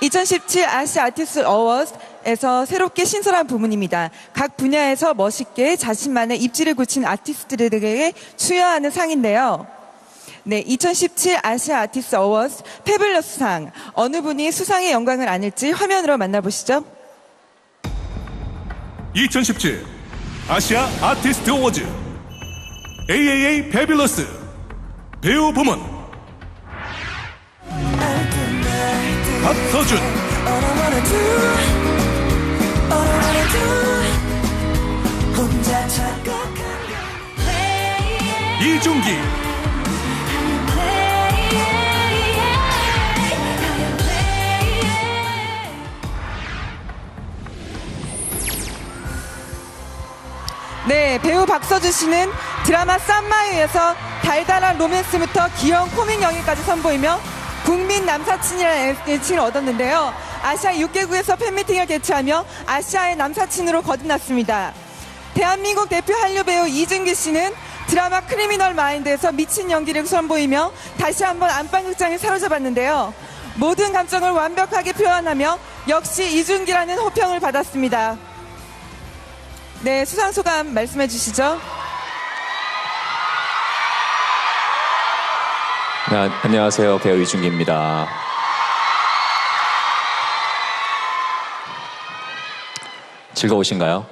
2017 아시아 아티스트 어워즈에서 새롭게 신설한 부문입니다. 각 분야에서 멋있게 자신만의 입지를 굳힌 아티스트들에게 수여하는 상인데요. 네, 2017 아시아 아티스트 어워즈 페블러스상 어느 분이 수상의 영광을 안을지 화면으로 만나보시죠. 2017 아시아 아티스트 어워즈 AAA 페빌러스 배우 부문 착각한 이중기. 네, 배우 박서준 씨는 드라마 쌈마이에서 달달한 로맨스부터 귀여운 코믹 연기까지 선보이며 국민 남사친이라는 얻었는데요. 아시아 6개국에서 팬미팅을 개최하며 아시아의 남사친으로 거듭났습니다. 대한민국 대표 한류 배우 이준기 씨는 드라마 크리미널 마인드에서 미친 연기를 선보이며 다시 한번 안방극장에 사로잡았는데요. 모든 감정을 완벽하게 표현하며 역시 이준기라는 호평을 받았습니다. 네, 수상 소감 말씀해 주시죠. 네, 안- 안녕하세요. 배우 이준기입니다. 즐거우신가요?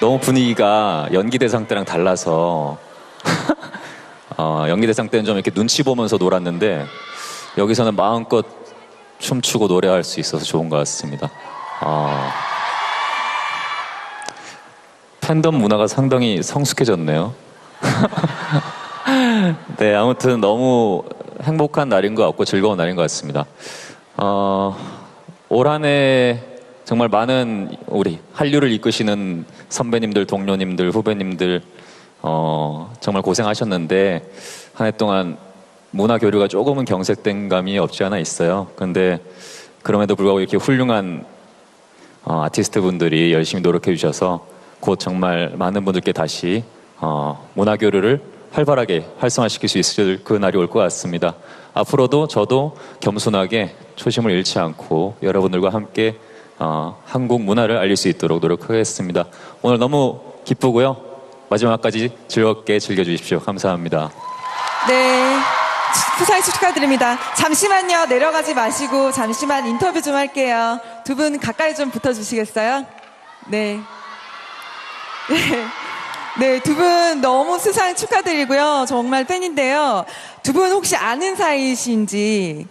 너무 분위기가 연기대상 때랑 달라서 어, 연기대상 때는 좀 이렇게 눈치 보면서 놀았는데 여기서는 마음껏 춤추고 노래할 수 있어서 좋은 것 같습니다. 어, 팬덤 문화가 상당히 성숙해졌네요. 네, 아무튼 너무 행복한 날인 것 같고 즐거운 날인 것 같습니다. 어, 올 한 해 정말 많은 우리 한류를 이끄시는 선배님들, 동료님들, 후배님들, 어, 정말 고생하셨는데 한 해 동안 문화 교류가 조금은 경색된 감이 없지 않아 있어요. 근데 그럼에도 불구하고 이렇게 훌륭한 어, 아티스트 분들이 열심히 노력해 주셔서 곧 정말 많은 분들께 다시 어, 문화 교류를 활발하게 활성화시킬 수 있을 그 날이 올 것 같습니다. 앞으로도 저도 겸손하게 초심을 잃지 않고 여러분들과 함께 어, 한국 문화를 알릴 수 있도록 노력하겠습니다. 오늘 너무 기쁘고요. 마지막까지 즐겁게 즐겨주십시오. 감사합니다. 네. 수상 축하드립니다. 잠시만요. 내려가지 마시고 잠시만 인터뷰 좀 할게요. 두 분 가까이 좀 붙어 주시겠어요? 네. 네. 네, 두 분 너무 수상 축하드리고요. 정말 팬인데요. 두 분 혹시 아는 사이신지.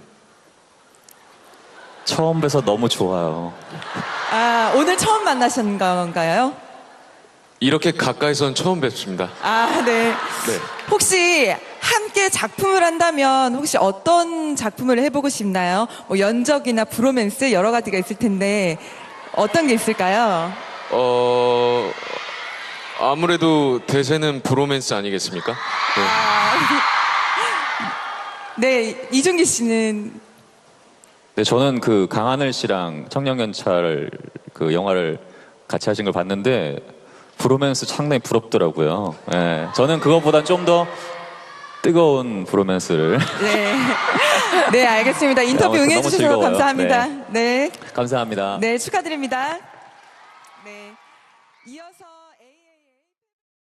처음 뵈서 너무 좋아요. 아, 오늘 처음 만나신 건가요? 이렇게 가까이선 처음 뵙습니다. 아, 네. 네. 혹시 함께 작품을 한다면 혹시 어떤 작품을 해보고 싶나요? 뭐 연적이나 브로맨스 여러 가지가 있을 텐데 어떤 게 있을까요? 어, 아무래도 대세는 브로맨스 아니겠습니까? 네. 네, 이준기 씨는 네, 저는 그 강하늘 씨랑 청년경찰 그 영화를 같이 하신 걸 봤는데 브로맨스 상당히 부럽더라고요. 예, 저는 그것보다 좀더 뜨거운 브로맨스를 네, 네 알겠습니다. 인터뷰 아무튼 너무 응해주셔서 즐거워요. 감사합니다. 네, 감사합니다. 네 축하드립니다. 네, 이어서.